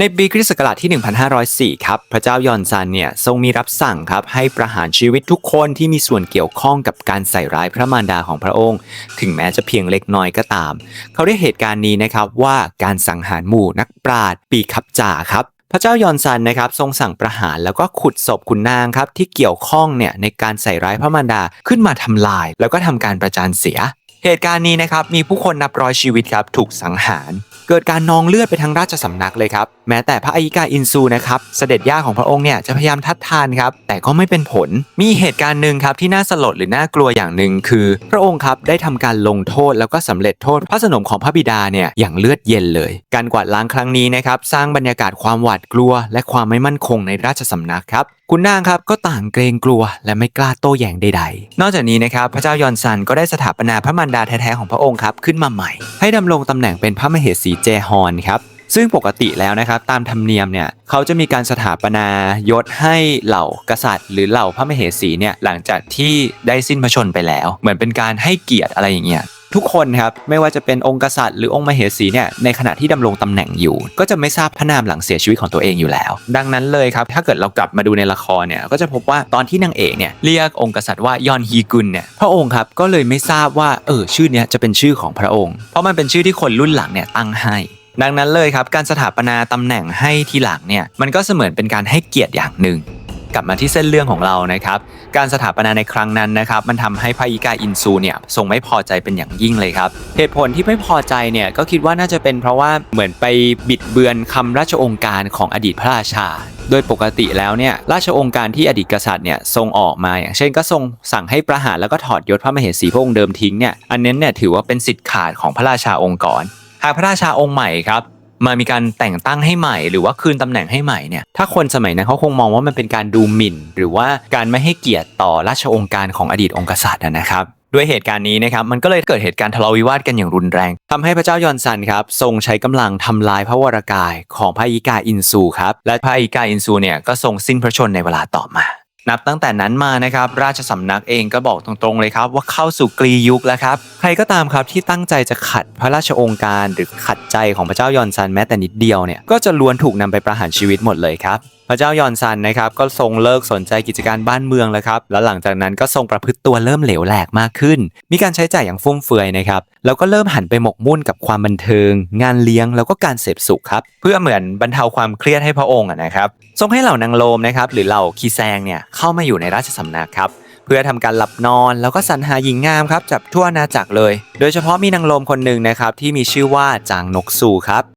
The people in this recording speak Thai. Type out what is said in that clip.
ในปีคริสต์ศักราชที่ 1504 ครับ พระเจ้ายอนซันเนี่ยทรงมีรับสั่งครับให้ประหารชีวิตทุกคนที่มีส่วนเกี่ยวข้องกับการใส่ร้ายพระมารดาของพระองค์ ถึงแม้จะเพียงเล็กน้อยก็ตาม เขาเรียกเหตุการณ์นี้นะครับว่าการสังหารหมู่นักปราชญ์ปีคับจ่าครับพระเจ้ายอนซันนะครับทรงสั่งประหารแล้วก็ขุดศพขุนนางครับที่เกี่ยวข้องเนี่ยในการใส่ร้ายพระมารดาขึ้นมาทำลาย แล้วก็ทำการประจานเสีย เหตุการณ์นี้นะครับมีผู้คนนับร้อยชีวิตครับถูกสังหาร เกิดการนองเลือดไปทั้งราชสำนักเลยครับแม้แต่พระอัยกาอินซูนะครับเสด็จย่าของพระองค์เนี่ยจะพยายามทัดทานครับแต่ก็ไม่เป็นผล มีเหตุการณ์หนึ่งครับที่น่าสลดหรือน่ากลัวอย่างหนึ่งคือ พระองค์ครับได้ทำการลงโทษแล้วก็สำเร็จโทษพระสนมของพระบิดาเนี่ยอย่างเลือดเย็นเลย การกวาดล้างครั้งนี้นะครับสร้างบรรยากาศความหวาดกลัว และความไม่มั่นคงในราชสำนักครับ คุณนางครับก็ต่างเกรงกลัวและไม่กล้าโต้แย้งใดๆ นอกจากนี้นะครับพระเจ้ายอนซันก็ได้สถาปนาพระมารดาแท้ๆของพระองค์ครับขึ้นมาใหม่ ให้ดำรงตำแหน่งเป็นพระมเหสีเจฮอนครับซึ่งปกติแล้วนะครับตามธรรมเนียมเนี่ยเขาจะมีการสถาปนายศให้เหล่ากษัตริย์ หรือเหล่าพระมเหสีเนี่ยหลังจากที่ได้สิ้นพระชนไปแล้ว เหมือนเป็นการให้เกียรติอะไรอย่างเงี้ย ทุกคนครับไม่ว่าจะเป็นองค์กษัตริย์หรือองค์มเหสีเนี่ยในขณะที่ดำรงตำแหน่งอยู่ ก็จะไม่ทราบพระนามหลังเสียชีวิตของตัวเองอยู่แล้ว ดังนั้นเลยครับถ้าเกิดเรากลับมาดูในละครเนี่ยก็จะพบว่าตอนที่นางเอกเนี่ยเรียกองค์กษัตริย์ว่ายอนฮีกุนเนี่ยพระองค์ครับก็เลยไม่ทราบว่าเออชื่อเนี้ยจะเป็นชื่อของพระองค์ เพราะมันเป็นชื่อที่คนรุ่นหลังเนี่ยตั้งให้ดังนั้นเลยครับการสถาปนาตำแหน่งให้ทีหลังเนี่ยมันก็เสมือนเป็นการให้เกียรติอย่างหนึ่ง กลับมาที่เส้นเรื่องของเรานะครับ การสถาปนาในครั้งนั้นนะครับ มันทำให้พระอิกาอินซูเนี่ยทรงไม่พอใจเป็นอย่างยิ่งเลยครับ เหตุผลที่ไม่พอใจเนี่ยก็คิดว่าน่าจะเป็นเพราะว่าเหมือนไปบิดเบือนคำราชองค์การของอดีตพระราชา โดยปกติแล้วเนี่ยราชองค์การที่อดีตกษัตริย์เนี่ยทรงออกมาอย่างเช่นก็ทรงสั่งให้ประหารแล้วก็ถอดยศพระมเหสีพระองค์เดิมทิ้งเนี่ยอันนั้เนี่ยถือว่าเป็นสิทธิ์ขาดของพระราชาองค์ก่อนหากพระราชาองค์ใหม่ครับ มามีการแต่งตั้งให้ใหม่ หรือว่าคืนตำแหน่งให้ใหม่เนี่ยถ้าคนสมัยนั้นเขาคงมองว่ามันเป็นการดูหมิ่น หรือว่าการไม่ให้เกียรติต่อราชองค์การของอดีตองค์กษัตริย์นะครับด้วยเหตุการณ์นี้นะครับมันก็เลยเกิดเหตุการณ์ทะเลาะวิวาทกันอย่างรุนแรงทำให้พระเจ้ายอนซันครับทรงใช้กำลังทำลายพระวรากายของพระอิกาอินซูครับและพระอิกาอินซูเนี่ยก็ทรงสิ้นพระชนในเวลาต่อมา นับตั้งแต่นั้นมานะครับ ราชสำนักเองก็บอกตรงๆเลยครับ ว่าเข้าสู่กรียุคแล้วครับ ใครก็ตามครับที่ตั้งใจจะขัดพระราชองค์การ หรือขัดใจของพระเจ้ายอนซันแม้แต่นิดเดียวเนี่ยก็จะล้วนถูกนำไปประหารชีวิตหมดเลยครับพระเจ้ายอนซันนะครับก็ทรงเลิกสนใจกิจการบ้านเมืองแล้วครับ แล้วหลังจากนั้นก็ทรงประพฤติตัวเริ่มเหลวแหลกมากขึ้น มีการใช้จ่ายอย่างฟุ่มเฟือยนะครับ แล้วก็เริ่มหันไปหมกมุ่นกับความบันเทิง งานเลี้ยงแล้วก็การเสพสุขครับ เพื่อเหมือนบรรเทาความเครียดให้พระองค์นะครับ ทรงให้เหล่านางโลมนะครับหรือเหล่าคีแซงเนี่ยเข้ามาอยู่ในราชสำนักครับเพื่อทำการหลับนอนแล้วก็สรรหาหญิงงามครับจากทั่วนาจักรเลย โดยเฉพาะมีนางลมคนหนึ่งนะครับที่มีชื่อว่าจางนกสู่ครับ